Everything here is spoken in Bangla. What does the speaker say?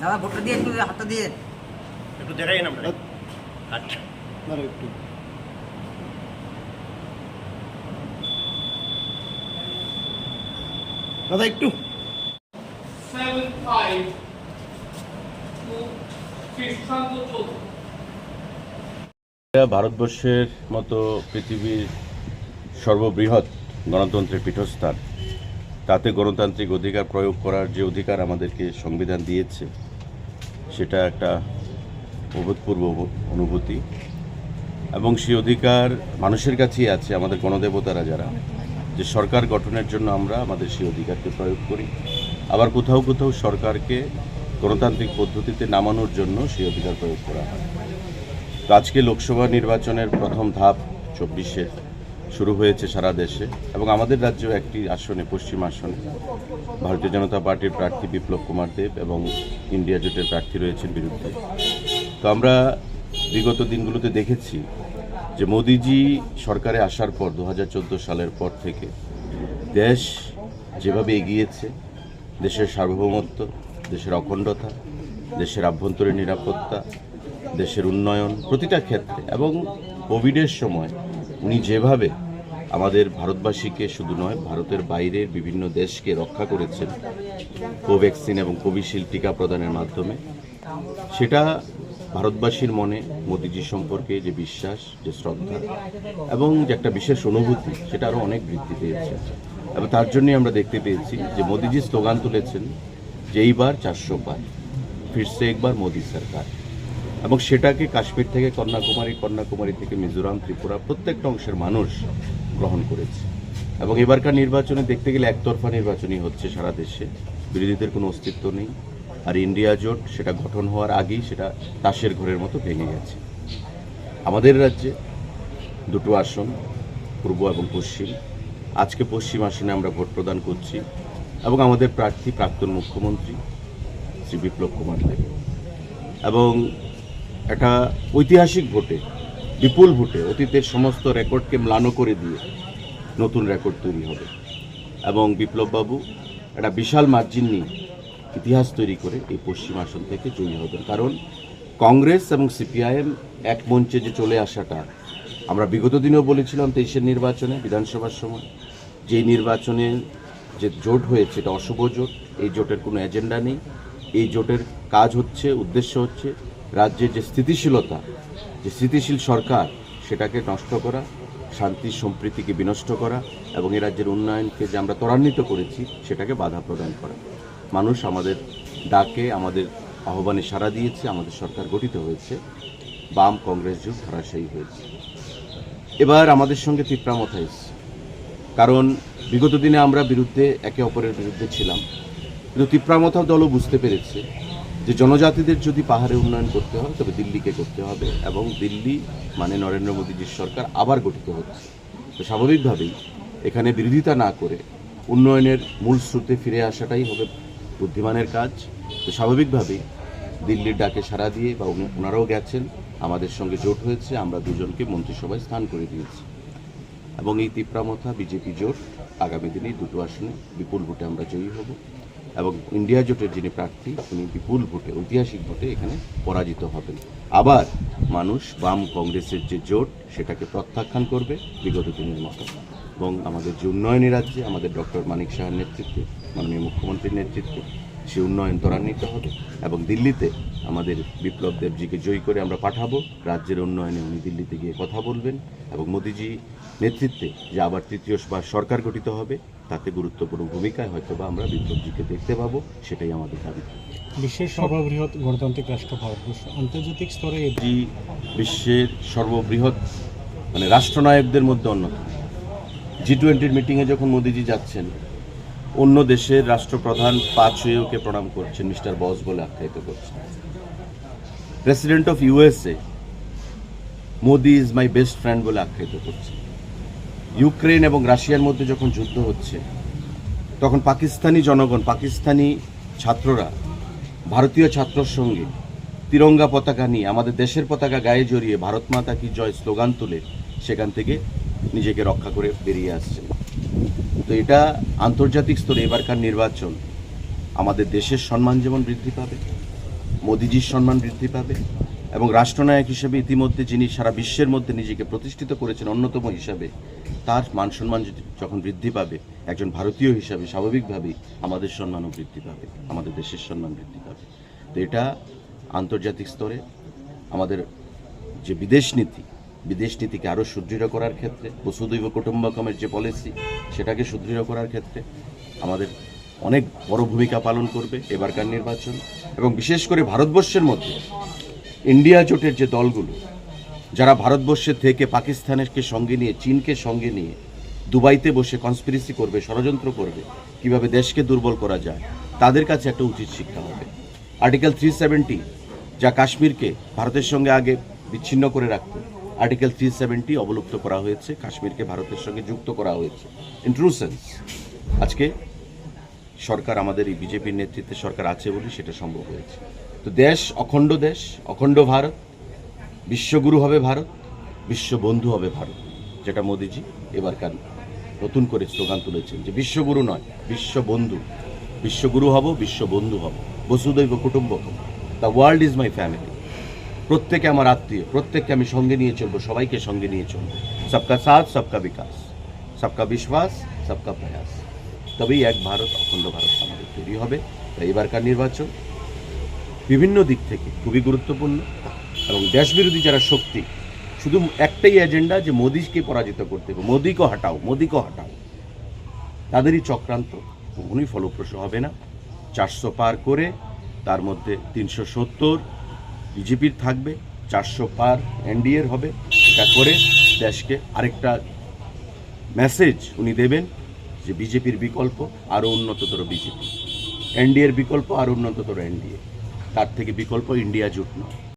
দাদা ভোটটা দিয়ে একটু হাতটা দিয়ে একটু দেখাই না আচ্ছা। একটু। দাদা একটু। ভারতবর্ষের মতো পৃথিবীর সর্ববৃহৎ গণতন্ত্রের পীঠস্থান। তাতে গণতান্ত্রিক অধিকার প্রয়োগ করার যে অধিকার আমাদেরকে সংবিধান দিয়েছে সেটা একটা অভূতপূর্ব অনুভূতি। এবং সেই অধিকার মানুষের কাছেই আছে, আমাদের গণদেবতারা যারা। যে সরকার গঠনের জন্য আমরা আমাদের সেই অধিকারকে প্রয়োগ করি। আবার কোথাও কোথাও সরকারকে গণতান্ত্রিক পদ্ধতিতে নামানোর জন্য সেই অধিকার প্রয়োগ করা হয়। আজকে লোকসভা নির্বাচনের প্রথম ধাপ চব্বিশে শুরু হয়েছে সারা দেশে এবং আমাদের রাজ্যেও একটি আসনে, পশ্চিম আসনে। ভারতীয় জনতা পার্টির প্রার্থী বিপ্লব কুমার দেব এবং ইন্ডিয়া জোটের প্রার্থী রয়েছেন বিরুদ্ধে। তো আমরা বিগত দিনগুলোতে দেখেছি যে মোদিজি সরকারে আসার পর দু হাজার চোদ্দ সালের পর থেকে দেশ যেভাবে এগিয়েছে, দেশের সার্বভৌমত্ব, দেশের অখণ্ডতা, দেশের আভ্যন্তরীণ নিরাপত্তা, দেশের উন্নয়ন, প্রতিটা ক্ষেত্রে এবং কোভিডের সময় উনি যেভাবে আমাদের ভারতবাসীকে শুধু নয়, ভারতের বাইরের বিভিন্ন দেশকে রক্ষা করেছেন। কোভ্যাক্সিন এবং কোভিশিল্ড টিকা প্রদানের মাধ্যমে। সেটা ভারতবাসীর মনে মোদিজি সম্পর্কে যে বিশ্বাস, যে শ্রদ্ধা এবং যে একটা বিশেষ অনুভূতি, সেটা আরও অনেক বৃদ্ধি পেয়েছে। এবং তার জন্যই আমরা দেখতে পেয়েছি যে মোদিজি স্লোগান তুলেছেন যে এইবার চারশো পার ফিরছে একবার মোদি সরকার। এবং সেটাকে কাশ্মীর থেকে কন্যাকুমারী কন্যাকুমারী থেকে মিজোরাম, ত্রিপুরা প্রত্যেকটা অংশের মানুষ গ্রহণ করেছে। এবং এবারকার নির্বাচনে দেখতে গেলে একতরফা নির্বাচনই হচ্ছে সারা দেশে। বিরোধীদের কোনো অস্তিত্ব নেই। আর ইন্ডিয়া জোট, সেটা গঠন হওয়ার আগেই সেটা তাসের ঘরের মতো ভেঙে গেছে। আমাদের রাজ্যে দুটো আসন, পূর্ব এবং পশ্চিম। আজকে পশ্চিম আসনে আমরা ভোট প্রদান করছি এবং আমাদের প্রার্থী প্রাক্তন মুখ্যমন্ত্রী শ্রী বিপ্লব কুমার দেব। এবং একটা ঐতিহাসিক ভোটে, বিপুল ভোটে অতীতের সমস্ত রেকর্ডকে ম্লান করে দিয়ে নতুন রেকর্ড তৈরি হবে। এবং বিপ্লববাবু একটা বিশাল মার্জিন নিয়ে ইতিহাস তৈরি করে এই পশ্চিম আসন থেকে জয়ী হবেন। কারণ কংগ্রেস এবং সিপিআইএম এক মঞ্চে যে চলে আসাটা আমরা বিগত দিনেও বলেছিলাম তেইশের নির্বাচনে বিধানসভার সময়। যে নির্বাচনে যে জোট হয়েছে এটা অশুভ জোট, এই জোটের কোনো এজেন্ডা নেই। এই জোটের কাজ হচ্ছে, উদ্দেশ্য হচ্ছে রাজ্যের যে স্থিতিশীলতা, যে স্থিতিশীল সরকার, সেটাকে নষ্ট করা, শান্তি সম্প্রীতিকে বিনষ্ট করা এবং এই রাজ্যের উন্নয়নকে যে আমরা ত্বরান্বিত করেছি, সেটাকে বাধা প্রদান করা। মানুষ আমাদের ডাকে, আমাদের আহ্বানে সাড়া দিয়েছে, আমাদের সরকার গঠিত হয়েছে। বাম কংগ্রেস যুগ ধরাশায়ী হয়েছে। এবার আমাদের সঙ্গে তিপ্রামথা এসছে। কারণ বিগত দিনে আমরা বিরুদ্ধে একে অপরের বিরুদ্ধে ছিলাম। কিন্তু তিপ্রামথা দলও বুঝতে পেরেছে যে জনজাতিদের যদি পাহাড়ে উন্নয়ন করতে হয়, তবে দিল্লিকে করতে হবে এবং দিল্লি মানে নরেন্দ্র মোদীজির সরকার আবার গঠিত হচ্ছে। তো স্বাভাবিকভাবেই এখানে বিরোধিতা না করে উন্নয়নের মূল স্রোতে ফিরে আসাটাই হবে বুদ্ধিমানের কাজ। তো স্বাভাবিকভাবেই দিল্লির ডাকে সাড়া দিয়ে বা ওনারাও গেছেন, আমাদের সঙ্গে জোট হয়েছে, আমরা দুজনকে মন্ত্রিসভায় স্থান করে দিয়েছি। এবং এই তিপ্রামথা বিজেপি জোট আগামী দিনে দুটো আসনে, বিপুল ভোটে আমরা জয়ী হব। এবং ইন্ডিয়া জোটের যিনি প্রার্থী, তিনি বিপুল ভোটে, ঐতিহাসিক ভোটে এখানে পরাজিত হবেন। আবার মানুষ, বাম কংগ্রেসের যে জোট, সেটাকে প্রত্যাখ্যান করবে, বিগত দিনের মতো। এবং আমাদের যে উন্নয়নী রাজ্যে, আমাদের ডক্টর মানিক শাহের নেতৃত্বে, মাননীয় মুখ্যমন্ত্রীর নেতৃত্বে, সে উন্নয়ন ত্বরান্বিত হবে এবং দিল্লিতে আমাদের বিপ্লব দেবজিকে জয়ী করে আমরা পাঠাবো। রাজ্যের উন্নয়নে উনি দিল্লিতে গিয়ে কথা বলবেন এবং মোদিজি নেতৃত্বে যে আবার তৃতীয়বার সরকার গঠিত হবে তাতে গুরুত্বপূর্ণ ভূমিকায় হয়তো বা আমরা বিপ্লবজিকে দেখতে পাবো সেটাই আমাদের দাবি বিশ্বের সর্ববৃহৎ গণতান্ত্রিক রাষ্ট্র ভারতবর্ষ আন্তর্জাতিক স্তরে এটি বিশ্বের সর্ববৃহৎ মানে রাষ্ট্রনায়কদের মধ্যে অন্যতম। জি টোয়েন্টির মিটিংয়ে যখন মোদিজি যাচ্ছেন অন্য দেশের রাষ্ট্রপ্রধান পাঁচ হয়ে ওকে প্রণাম করছেন মিস্টার বস বলে আখ্যায়িত করছেন। President of USA Modi is my best friend বলে আখ্যায়িত করছেন। ইউক্রেন এবং রাশিয়ার মধ্যে যখন যুদ্ধ হচ্ছে, তখন পাকিস্তানি জনগণ, পাকিস্তানি ছাত্ররা, ভারতীয় ছাত্রর সঙ্গে তিরঙ্গা পতাকা নিয়ে আমাদের দেশের পতাকা গায়ে জড়িয়ে ভারত মাতা কি জয় স্লোগান তুলে, সেখান থেকে নিজেকে রক্ষা করে বেরিয়ে আসছে। তো এটা আন্তর্জাতিক স্তরে এবারকার নির্বাচন আমাদের দেশের সম্মান যেমন বৃদ্ধি পাবে, মোদিজির সম্মান বৃদ্ধি পাবে এবং রাষ্ট্রনায়ক হিসেবে ইতিমধ্যে যিনি সারা বিশ্বের মধ্যে নিজেকে প্রতিষ্ঠিত করেছেন অন্যতম হিসাবে, তার মান সম্মান যখন বৃদ্ধি পাবে, একজন ভারতীয় হিসাবে স্বাভাবিকভাবেই আমাদের সম্মানও বৃদ্ধি পাবে, আমাদের দেশের সম্মান বৃদ্ধি পাবে। তো এটা আন্তর্জাতিক স্তরে আমাদের যে বিদেশ নীতি, বিদেশ নীতিকে আরও সুদৃঢ় করার ক্ষেত্রে বসুদৈব কুটুম্বকমের যে পলিসি, সেটাকে সুদৃঢ় করার ক্ষেত্রে আমাদের অনেক বড় ভূমিকা পালন করবে এবারকার নির্বাচন। এবং বিশেষ করে ভারতবর্ষের মধ্যে ইন্ডিয়া জোটের যে দলগুলো, যারা ভারতবর্ষের থেকে পাকিস্তানকে সঙ্গে নিয়ে, চীনকে সঙ্গে নিয়ে দুবাইতে বসে কনস্পিরেসি করবে, ষড়যন্ত্র করবে, কীভাবে দেশকে দুর্বল করা যায়, তাদের কাছে একটা উচিত শিক্ষা হবে। আর্টিকেল থ্রি সেভেন্টি যা কাশ্মীরকে ভারতের সঙ্গে আগে বিচ্ছিন্ন করে রাখত আর্টিকেল থ্রি সেভেন্টি অবলুপ্ত করা হয়েছে, কাশ্মীরকে ভারতের সঙ্গে যুক্ত করা হয়েছে। ইন ট্রু সেন্স আজকে সরকার আমাদের এই বিজেপির নেতৃত্বে সরকার আছে বলে সেটা সম্ভব হয়েছে। তো দেশ অখণ্ড দেশ, অখণ্ড ভারত, বিশ্বগুরু হবে ভারত, বিশ্ববন্ধু হবে ভারত, যেটা মোদিজি এবারকার নতুন করে স্লোগান তুলেছেন যে বিশ্বগুরু নয়, বিশ্ববন্ধু। বিশ্বগুরু হব, বিশ্ববন্ধু হব। বসুদৈব কুটুম্বকম the world is my family প্রত্যেকে আমার আত্মীয়, প্রত্যেককে আমি সঙ্গে নিয়ে চলবো, সবাইকে সঙ্গে নিয়ে চলবো। সবকা সাথ, সবকা বিকাশ। সবকা বিশ্বাস, সবকা প্রয়াস। তবেই এক ভারত, অখণ্ড ভারত আমাদের তৈরি হবে। তাই এবারকার নির্বাচন? বিভিন্ন দিক থেকে খুবই গুরুত্বপূর্ণ এবং দেশবিরোধী যারা শক্তি, শুধু একটাই এজেন্ডা যে মোদিকে পরাজিত করতে হবে। মোদিকে হটাও মোদিকে হটাও। তাদেরই চক্রান্ত কখনোই ফলপ্রসূ হবে না। চারশো পার করে তার মধ্যে তিনশো সত্তর বিজেপির থাকবে, চারশো পার এনডিএর হবে। এটা করে দেশকে আরেকটা মেসেজ উনি দেবেন যে বিজেপির বিকল্প আরও উন্নততর বিজেপি। এনডিএর বিকল্প আরও উন্নততর এনডিএ। তার থেকে বিকল্প ইন্ডিয়া জুট নয়